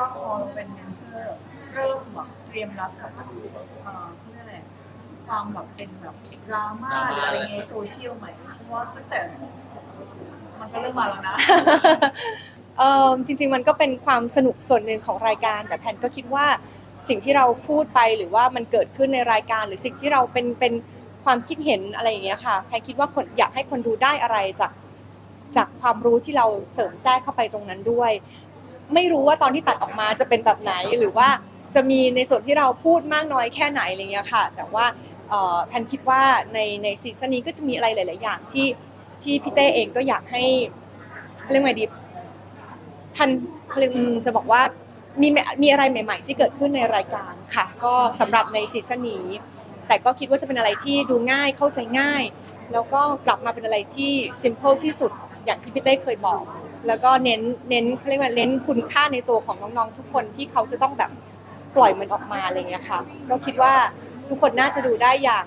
ว่าพอเราเป็นแดนเซอร์เริ่มแบบเตรียมรับกับเอ่อเขาเรียกอะไรความแบบเป็นแบบดราม่าหรืออะไรเงี้ยโซเชียลใหม่เพราะว่าตั้งแต่มันก็เริ่มมาแล้วนะ เออจริงๆมันก็เป็นความสนุกส่วนหนึ่งของรายการ แต่แพนก็คิดว่าสิ่งที่เราพูดไปหรือว่ามันเกิดขึ้นในรายการ หรือสิ่งที่เราเป็นเป็นความคิดเห็นอะไรอย่างเงี้ยค่ะแพนคิดว่าคนอยากให้คนดูได้อะไรจากจากความรู้ที่เราเสริมแทรกเข้าไปตรงนั้นด้วย ไม่รู้ว่าตอนที่ตัดออกมาจะเป็นแบบไหนหรือว่าจะมีในส่วนที่เราพูดมากน้อยแค่ไหนอะไรเงี้ยค่ะ แต่ว่าแพนคิดว่าในในซีซั่นนี้ก็จะมีอะไรหลาย ๆ อย่างที่ที่พี่เต้เองก็อยากให้เรียกว่าไงดีทันเขาเรียกจะบอกว่ามีมีอะไรใหม่ ๆ ที่เกิดขึ้นในรายการค่ะ ก็สำหรับในซีซั่นนี้ แต่ก็คิดว่าจะเป็นอะไรที่ดูง่ายเข้าใจง่าย แล้วก็กลับมาเป็นอะไรที่ simple ที่สุดอย่างที่พี่เต้เคยบอก แล้วก็เน้นเน้นเขาเรียกว่าเน้นคุณค่าในตัวของน้องๆทุกคนที่เขาจะต้องแบบปล่อยมันออกมาอะไรเงี้ยค่ะ ก็คิดว่าทุกคนน่าจะดูได้อย่าง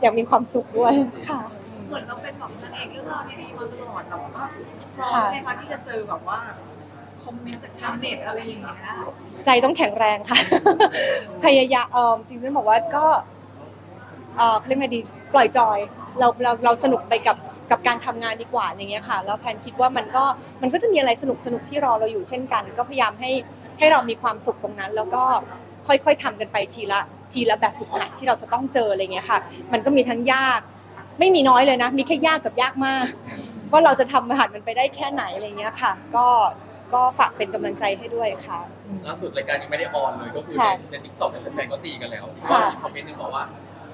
อย่างมีความสุขด้วยค่ะเหมือนเราเป็นแบบนางเอกเรื่องราวดีๆมาตลอดแต่ว่าพร้อมไหมคะที่จะเจอแบบว่าคอมเมนต์จากชาวเน็ตอะไรอย่างเงี้ยใจต้องแข็งแรงค่ะ พยายามเออจริงๆบอกว่าก็เออเรียกไงดีปล่อยจอย เราเราเราสนุกไปกับ กับการทำงานดีกว่าอะไรเงี้ยค่ะแล้วแพนคิดว่ามันก็มันก็จะมีอะไรสนุกสนุกที่รอเราอยู่เช่นกัน ก็พยายามให้ให้เรามีความสุขตรงนั้น แล้วก็ค่อยๆทำกันไปทีละทีละแบบฝึกหัดที่เราจะต้องเจออะไรเงี้ยค่ะ มันก็มีทั้งยาก ไม่มีน้อยเลยนะ มีแค่ยากกับยากมาก ว่าเราจะทำผ่านมันไปได้แค่ไหนอะไรเงี้ยค่ะ ก็ก็ฝากเป็นกำลังใจให้ด้วยค่ะล่าสุดรายการยังไม่ได้ออนเลยก็คือค่ะในทิกตอกในแฟนๆก็ตีกันแล้วค่ะก็มีคอมเมนต์หนึ่งบอกว่า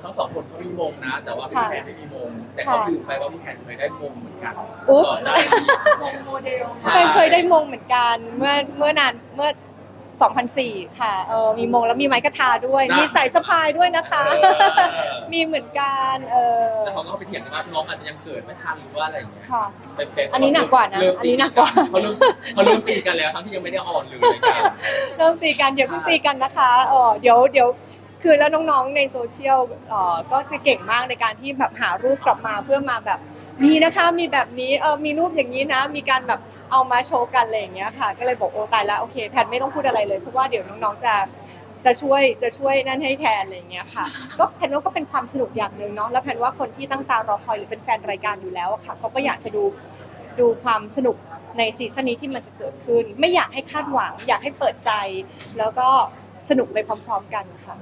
ทั้งสองคนเขามีมงนะ แต่ว่าพี่ค่ะแพนไม่มีมง แต่เขาค่ะลืมไปว่าพี่แพนเคยได้มงเหมือนกันอุ๊บก่อนหน้านี้มงโมเดลใช่เคยเคยได้มงเหมือนกันเมื่อเมื่อนานเมื่อ 2004 ค่ะเออมีมงแล้วมีไม้กระทาด้วยนะมีสายสะพายด้วยนะคะเออมีเหมือนกันเออแต่เขาก็ไปเถียงกันว่าน้องอาจจะยังเกิดไม่ทันหรือว่าอะไรอย่างเงี้ยค่ะเป็นแฟๆอันนี้หนักกว่านะเริ่มอันนี้หนักกว่าเขาเริ่มเขาเริ่มตีกันแล้วทั้งที่ยังไม่ได้ออนเลยรายการเริ่มตีกันเดี๋ยวเพิ่งตีกันนะคะเออเดี๋ยวเดี๋ยว คือแล้วน้องๆในโซเชียลเออก็จะเก่งมากในการที่แบบหารูปกลับมาเพื่อมาแบบมีนะคะมีแบบนี้เออมีรูปอย่างนี้นะ มีการแบบเอามาโชว์กันอะไรอย่างเงี้ยค่ะ ก็เลยบอกโอ้ตายแล้วโอเคแพทไม่ต้องพูดอะไรเลยเพราะว่าเดี๋ยวน้องๆจะจะช่วยจะช่วยนั่นให้แทนอะไรอย่างเงี้ยค่ะ ก็แพนว่าก็เป็นความสนุกอย่างหนึ่งเนาะแล้วแพนว่าคนที่ตั้งตารอคอยหรือเป็นแฟนรายการอยู่แล้วอะค่ะเขาก็อยากจะดูดูความสนุกในซีซั่นนี้ที่มันจะเกิดขึ้น ไม่อยากให้คาดหวัง อยากให้เปิดใจ แล้วก็สนุกไปพร้อม ๆ กันค่ะ